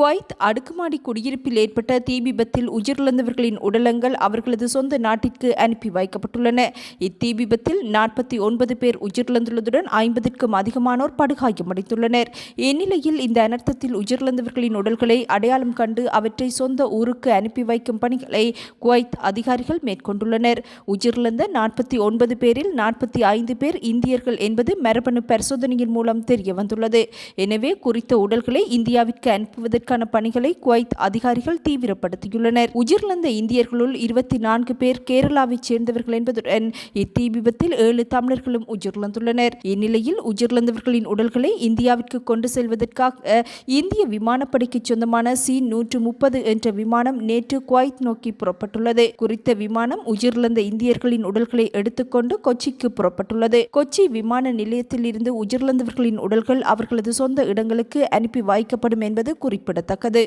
Kuwait அடுக்குமாடி குடியிருப்பில் ஏற்பட்ட தீ விபத்தில் உயிரிழந்தவர்களின் உடலங்கள் அவர்களது சொந்த நாட்டிற்கு அனுப்பி வைக்கப்பட்டுள்ளன. இத்தீ விபத்தில் நாற்பத்தி ஒன்பது பேர் உயிரிழந்துள்ளதுடன் ஐம்பதிற்கும் அதிகமானோர் படுகாயமடைந்துள்ளனர். இந்நிலையில் இந்த அனர்த்தத்தில் உயிரிழந்தவர்களின் உடல்களை அடையாளம் கண்டு அவற்றை சொந்த ஊருக்கு அனுப்பி வைக்கும் பணிகளை குவைத் அதிகாரிகள் மேற்கொண்டுள்ளனர். உயிரிழந்த நாற்பத்தி ஒன்பது பேரில் நாற்பத்தி ஐந்து பேர் இந்தியர்கள் என்பது மரபணு பரிசோதனையின் மூலம் தெரிய வந்துள்ளது எனவே குறித்த உடல்களை இந்தியாவிற்கு அனுப்புவதற்கு அனுப்புவதற்கான பணிகளை குவைத் அதிகாரிகள் தீவிரப்படுத்தியுள்ளனர். உயிரிழந்த இந்தியர்களுள் இருபத்தி நான்கு பேர் கேரளாவைச் சேர்ந்தவர்கள் என்பதுடன் இத்தீ விபத்தில் ஏழு தமிழர்களும் உயிரிழந்துள்ளனர். இந்நிலையில் உயிரிழந்தவர்களின் உடல்களை இந்தியாவிற்கு கொண்டு செல்வதற்காக இந்திய விமானப்படைக்கு சொந்தமான சி நூற்று முப்பது என்ற விமானம் நேற்று குவைத் நோக்கி புறப்பட்டுள்ளது. குறித்த விமானம் உயிரிழந்த இந்தியர்களின் உடல்களை எடுத்துக்கொண்டு கொச்சிக்கு புறப்பட்டுள்ளது. கொச்சி விமான நிலையத்தில் இருந்து உயிரிழந்தவர்களின் உடல்கள் அவர்களது சொந்த இடங்களுக்கு அனுப்பி வைக்கப்படும் என்பது குறிப்பிடத்தக்கது.